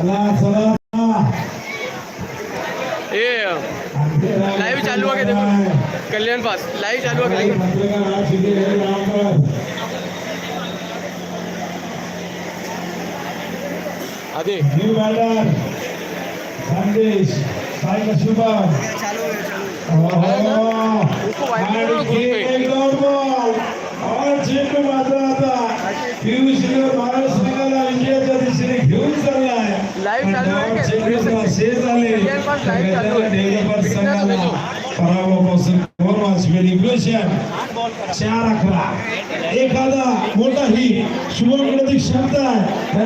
चला चला ए लाईव्ह चालू का ते? कल्याण पास लाईव्ह चालू का? रामकर. आधी न्यू बॅटर संदेश साई शुभम और चेंडू मात्र आता पियुष महाराष्ट्राला इंडियाच्या दिशेने घेऊन ही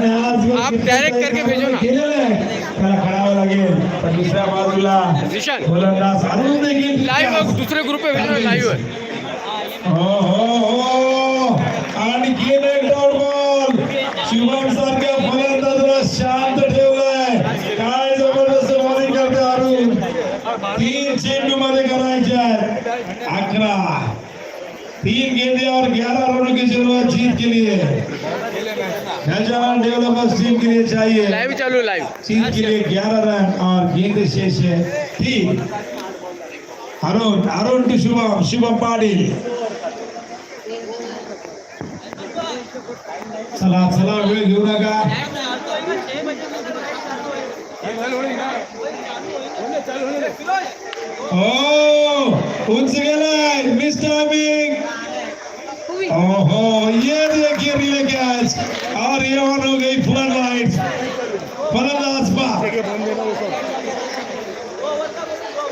आज आप करके भेजो ना. केलेलं आहे त्याला खेळावं लागेल तर दुसऱ्या बाजूला गोलंदाज अरुण देखील लाईव्ह दुसरे ग्रुप आहे लाईव्ह हो हो। हो के लिए। नौजवान डेवलपर्स टीम के लिए चाहिए। लाईव्ह चालू लाईव्ह जीत के लिए ग्यारह रन और गेंद शेष है। तीन। अरुण अरुण टू शुभम शुभम पाटील चला चला वेळ घेऊ नका ओ उंच गेलाय मिस टाइमिंग ओहो ये देखिए रिले कैच और ये ऑन हो गई फ्लड लाइट फलंदाज पर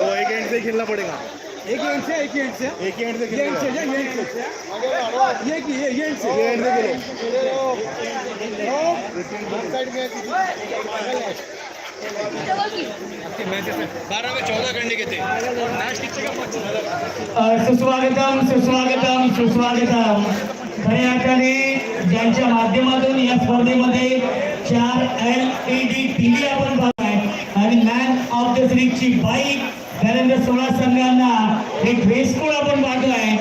वो एक एंड से खेलना पड़ेगा एक एंड से एक एंड से एक एंड से ये एंड से ये एंड से ये की ये ये एंड से ये एंड से खेलो बारा में चौदा सुस्वागतम सुस्वागतम सुस्वागतम. खऱ्या ज्यांच्या माध्यमातून या स्पर्धेमध्ये चार L E D T V आपण पाहताय. आणि मॅन ऑफ द सिरीजची बाईक त्यानंतर सोळा संघांना एक ड्रेस आपण पाहतोय.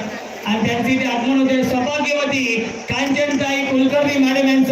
आणि त्यांची ते आगमन होते सौभाग्यवती कांचनताई कुलकर्णी मॅडम यांचं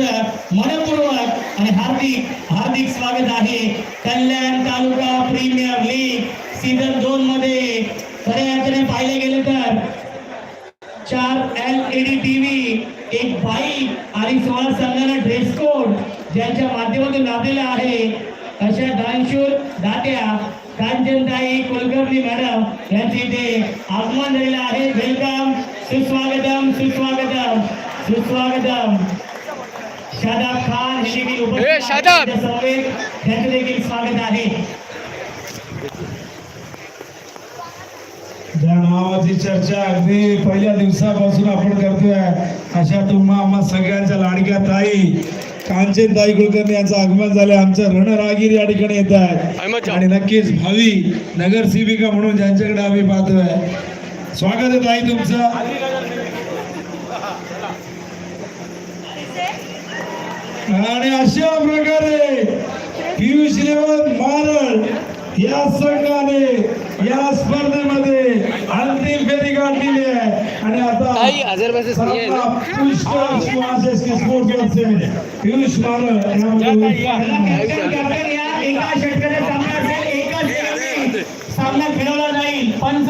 मॅडम यांचे इथे आगमन झालेलं आहे वेलकम सुस्वागतम सुस्वागतम सुस्वागतम शादाब खान हे देखील उपस्थित ए, आहेत. शादाब! त्यांच्या समवेत त्यांचे देखील स्वागत आहे ज्या नावाची चर्चा अगदी पहिल्या दिवसापासून आपण करतोय अशा तुम्हा आम्हा सगळ्यांच्या लाडक्या ताई कांचन ताई कुलकर्णी यांचं आगमन झालं आमचं रणरागीर या ठिकाणी येत अहमद आहे जान. आणि नक्कीच भावी नगरसेविका म्हणून ज्यांच्याकडे आम्ही पाहतोय. स्वागत आहे ताई तुमचं. आणि अशा प्रकारे पियुष इलेव्हन मारळ या संघाने या स्पर्धेमध्ये अंतिम फेरी गाठलेली आहे. आणि आता पियुष एका षटकाचा सामना असेल एकाच एकाने सामना खेळवला जाईल. पंच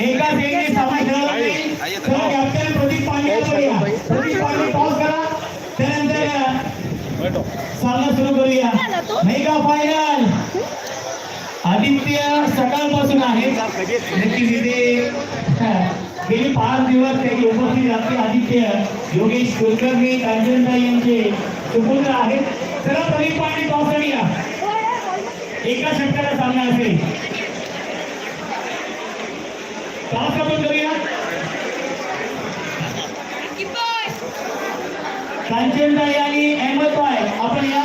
एकाच एकाने सामना खेळवला जाईल कॅप्टन प्रदीप या प्रदीप पांडे पॉज करा. त्यानंतर सामना सुरू करूया. मेगा फायनल आदित्य सकाळपासून आहे. नक्कीच गेली पाच दिवस उपस्थित आदित्य. योगेश कुलकर्णी, कांचनताई यांचे सुपुत्र आहेत. चला प्रदीप सामना आणि अहमदबाई आपण या.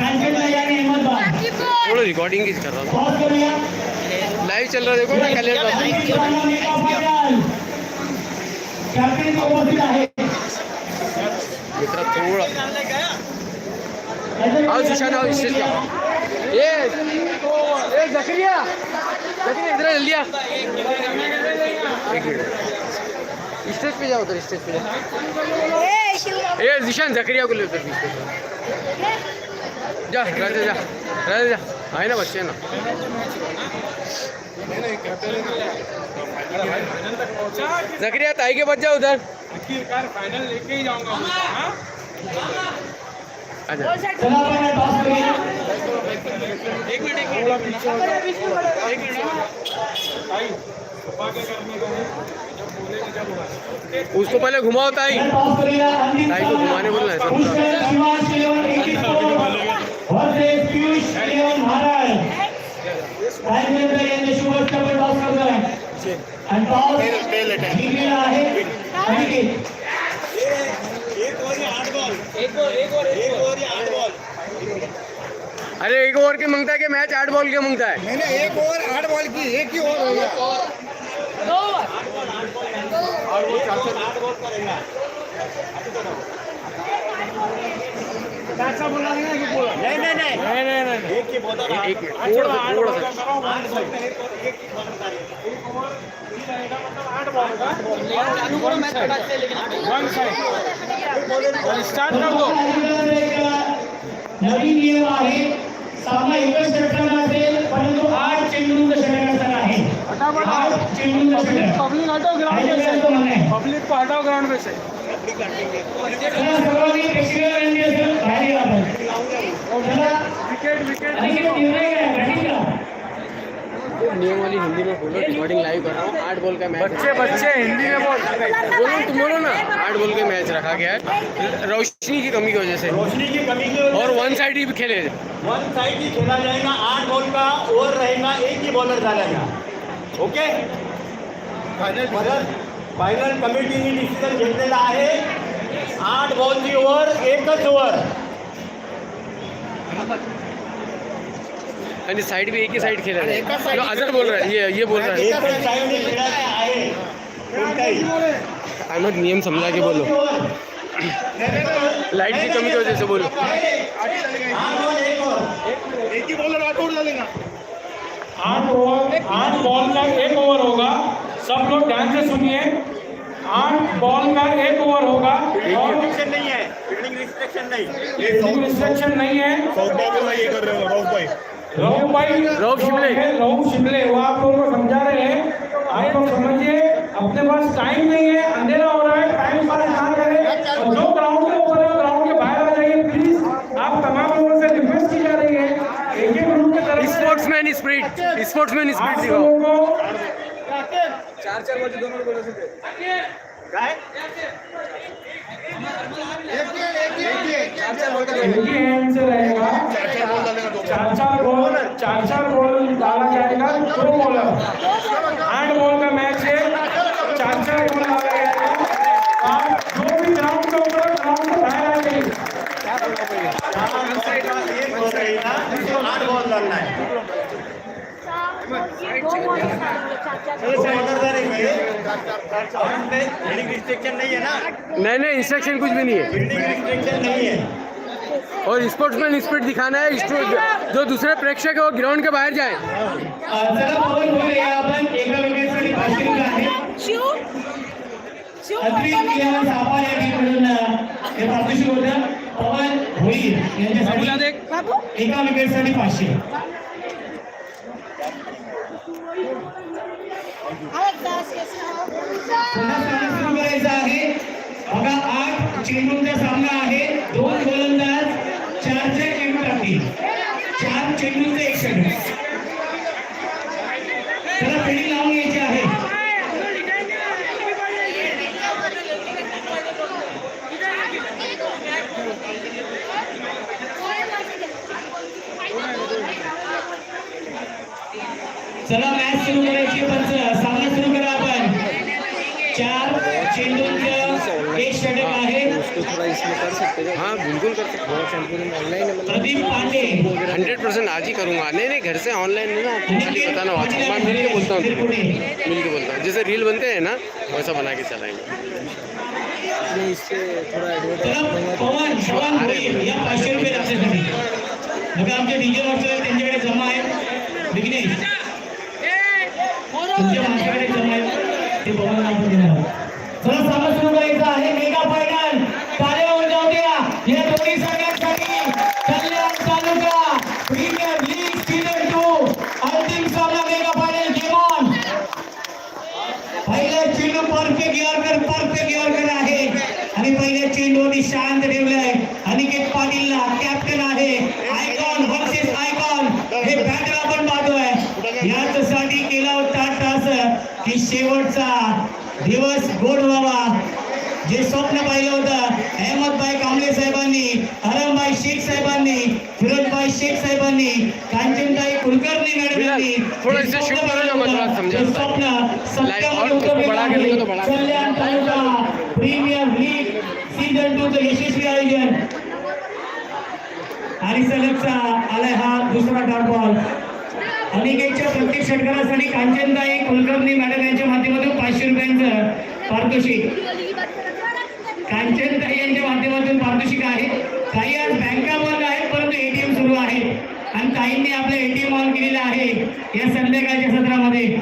कांचनताई थोडं रिकॉर्डिंग कीच कर रहा हूँ लाईव्ह चल रहा देखो पास कॅप्टन उपस्थित थोड़ा। आओ सुशांत आओ स्टेज पे ये ये जकरिया। जकरिया इधर जल्दी आ। एक मिनट। स्टेज पे जाओ उधर स्टेज पे जाओ। ए जिशान जकरिया को ले उधर बीच पे जा, राजा जा राजा जा. आहे ना बच्चे ना. जकरिया ताई के बच जाओ उधर. फाइनल लेके ही जाऊँगा उसको पहले घुमाओ, ताई. ताई को घुमाने बोलना है पियुष महाराज राजेंद्र यांनी करतोय आणि जिंकलेला आहे अनिकेत अरे एक ओवर के माँगता है कि मैच आठ बॉल के माँगता है? मैंने एक ओवर आठ बॉल की एक ही ओवर हो गया। नवीन नियम आहे सामना एकच षटकांना परंतु आठ चेंडूंचा षटकांचा आहे आठ चेंडूंचा षटक पब्लिक हटाओ ग्राउंड तो पब्लिक को हटाओ ग्राउंड में से सर्वांनी प्रेक्षणीय रंगी असेल बाहेर या आपण चला विकेट विकेट अनिकेत निर्णय घ्या बॅटिंग करा नियम वाली हिंदी में बोलो रिकॉर्डिंग लाइव कर रहा हूँ आठ बॉल का मैच बच्चे बच्चे हिंदी में बोल। बोलो तुम बोलो ना। आठ बॉल के मैच रखा गया है। रोशनी की कमी की वजह से। रोशनी की कमी की और वन साइड ही खेले। वन साइड ही खेला जाएगा आठ बॉल का ओव्हर रहेगा एक ही बॉलर डालेगा। ओके परत फायनल कमिटीने डिसिजन घेतलेला आहे. आठ बॉलची ओव्हर एकच ओव्हर आणि साइड भी एक ही साइड खेला है तो अजर बोल रहा है ये ये बोल रहा है एकच साईडने खेळायचं आहे. कोणताही. अहमद नियम समझा के बोलो. लाइट की कमी की वजह से बोलो एक ही बॉलर आठ ओवर डालेगा आठ ओवर आठ बॉल का एक ओवर होगा. सब लोग ध्यान से सुनिए। आठ बॉल का एक ओवर होगा और रिस्ट्रिक्शन नहीं है। फील्डिंग रिस्ट्रिक्शन नहीं। रिस्ट्रिक्शन नहीं है। साउथ बॉल ये कर रहे हो राउफ भाई। रघु शिमले। रघु शिमले वो आप लोगों को समझा रहे हैं। आप लोग समझिए अपने पास टाइम नहीं है अंधेरा हो रहा है टाइम पास ना करें। और जो ग्राउंड के ऊपर है ग्राउंड के बाहर आ जाइए प्लीज़ आप तमाम लोगों से रिक्वेस्ट की जा रही है। एक एक ग्रुप की तरफ़ स्पोर्ट्समैन स्पिरिट स्पोर्ट्समैन स्पिरिट दिखाओ लोगों चार काय दोनों ही हैंड से रहेगा। चार चार बोल चार चार बॉल डाला जाएगा दो बॉलर आठ बॉल का मैच है। चार चार बॉल डाला जाएगा आप जो भी ग्राउंड के ऊपर ग्राउंड के बाहर आ जाइए एक बॉल रहेगा आठ बॉल डालना है बॉलर डालेंगे और इसमें फील्डिंग रिस्ट्रिक्शन नहीं नहीं इंस्ट्रक्शन कुछ भी नहीं है। और स्पोर्ट्समैन स्पिरिट दिखाना है जो दूसरे प्रेक्षक है, वो ग्राउंड के बाहर जाए। आपण एका विकेटसाठी पाचशे। सुरू करायचा आहे बघा आठ चेंडूंचा सामना आहे दोन गोलंदाज चार चेंडू टाकतील चार चेंडूंचे एक षटक. आहे हाँ? बिल्कुल कर सकते हैं। ऑनलाइन है प्रदीप पांडे। हंड्रेड परसेंट आज ही करूँगा। नहीं नहीं घर से ऑनलाइन है ना आपको खाली बताना व्हाट्सएप मैं मिल के बोलता हूँ। मिल के बोलता हूँ। जैसे रील बनते हैं ना वैसा बना के चलाएँगे। जमा आहे तुमच्या माणसाकडे जमा आहे ते पवन आपण देणार चला सामना सुरू करायचा आहे परफेक्ट यॉर्कर परफेक्ट यॉर्कर आहे. आणि पहिल्या चेंडूवरती शांत ठेवलंय अनिकेत पाटीलला कॅप्टन आहे आयकॉन वर्सेस आयकॉन हे बॅटर आपण पाहतोय याचसाठी केला होता टास की शेवटचा दिवस गोड व्हावा जे स्वप्न पाहिलं होतं अहमदभाई कांबळे साहेबांनी अरमभाई शेख साहेबांनी फिरोजभाई शेख साहेबांनी कांचनताई थोडं इसे करो ना, मतलब समझा और उसको बड़ा. करने को तो बड़ा प्रीमियर लीग टू चं यशस्वी आयोजन. आणि सलगचा आलाय हा दुसरा डॉट बॉल अनिकेतच्या प्रत्येक षटकारासाठी कांचनताई कुलकर्णी मॅडम यांच्या माध्यमातून पाचशे रुपयांचं पारितोषिक. कांचनताई यांच्या माध्यमातून पारितोषिक आहे. काही आज बँका बंद आहेत परंतु एटीएम सुरू आहे. आणि काहींनी आपलं एटीएम ऑन केलेलं आहे या संध्याकाळच्या सत्रामध्ये.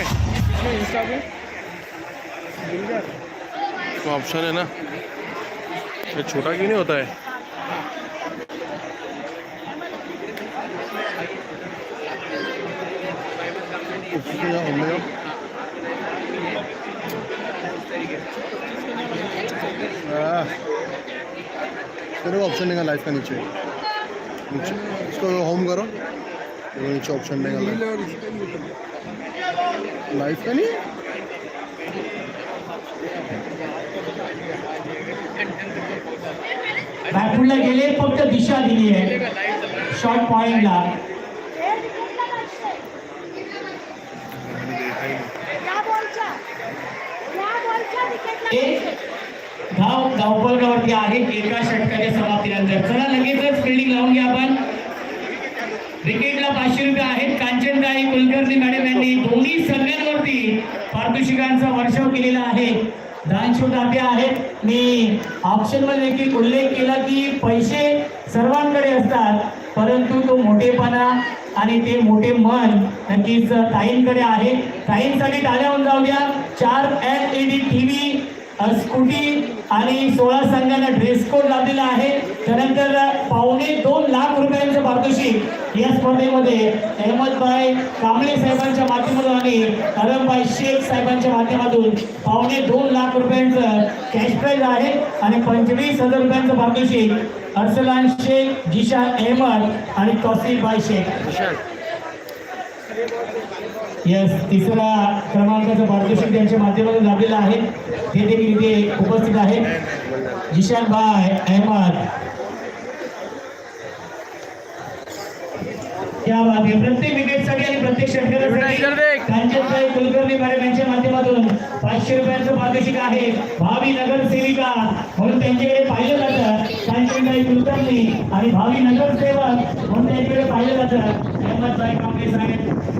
इसमें तो ऑप्शन है ना। ये छोटा क्यों नहीं होता है? ऑप्शन देगा लाइफ का नीचे। नीचे। इसको होम करो। देगा लाइफ का नहीं बॅटफुलला गेले फक्त दिशा दिली आहे शॉर्ट पॉइंटला धाव धावपळकावरती आहे एका षटकाच्या समाप्तीनंतर चला लगेचच फिल्डिंग लावून घ्या आपण क्रिकेटला पाचशे रुपये आहेत. कांचनताई कुलकर्णी मॅडम यांनी दोन्ही संघांवरती पारितोषिकांचा वर्षाव केलेला आहे. दानशो ताप्या आहेत. मी ऑप्शनमध्ये देखील उल्लेख केला की पैसे सर्वांकडे असतात परंतु तो मोठेपणा आणि ते मोठे मन नक्कीच ताईंकडे आहे. ताईंसाठी टाळ्या होऊन जाऊ द्या. चार L E D T V scooty आणि सोळा संघांना ड्रेस कोड लावलेला आहे. त्यानंतर पावणे दोन लाख रुपयांचं पारितोषिक या स्पर्धेमध्ये अहमदभाई कांबळे साहेबांच्या माध्यमातून आणि अरमभाई शेख साहेबांच्या माध्यमातून पावणे दोन लाख रुपयांचं कॅश प्राईज आहे. आणि पंचवीस हजार रुपयांचं पारितोषिक अर्सलान शेख जिशान अहमद आणि तौसिफभाई शेख. यस तिसरा क्रमांकाचं पारितोषिक त्यांच्या माध्यमातून लाभलेलं आहे. ते देखील इथे उपस्थित आहेत जिशान भाई अहमद. त्या बात प्रत्येक विकेटसाठी आणि प्रत्येक षटकारासाठी कुलकर्णी मॅडम यांच्या माध्यमातून पाचशे रुपयांचं पारितोषिक आहे. भावी नगरसेविका म्हणून त्यांच्याकडे पाहिलं जातं. कांचनताई कुलकर्णी आणि भावी नगरसेवक म्हणून त्यांच्याकडे पाहिलं जातं. अहमदभाई कांबळे साहेब.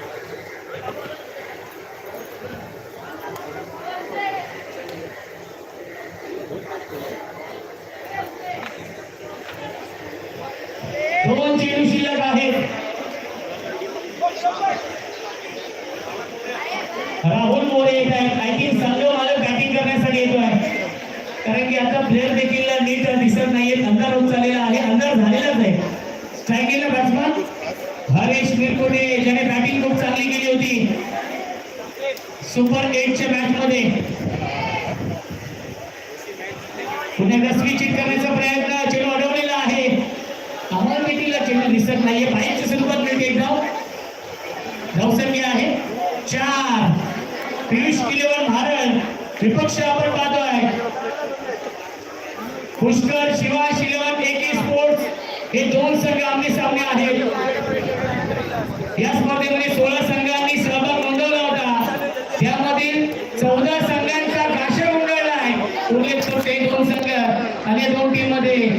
दिसत नाहीये अंधार होत चाललेला आहे अंधार झालेलाच आहे. काय केलं बॅट्समॅन हरेश मिरकोटे ज्याने बॅटिंग खूप चांगली केली होती. सुपर एटच्या मॅच मध्ये. पुन्हा एकदा स्विच हिट करण्याचा प्रयत्न चेंडू अडवलेला आहे. अमोल मिटिंगला चेंडू दिसत नाहीये बाहेरच्या स्वरूपात मिळते एक धाव धावसंख्या आहे. चार. पियुष किलेवर भारत. विपक्ष आपण पाहतोय पुष्कर शिवा शिलेवन एके स्पोर्ट्स हे दोन संघ आमने सामने आहेत. या स्पर्धेमध्ये सोळा संघांनी सहभाग नोंदवला होता. त्यामधील चौदा संघांचा घाशा उमटवला आहे. उरले फक्त हे दोन संघ. आणि दोन टीममध्ये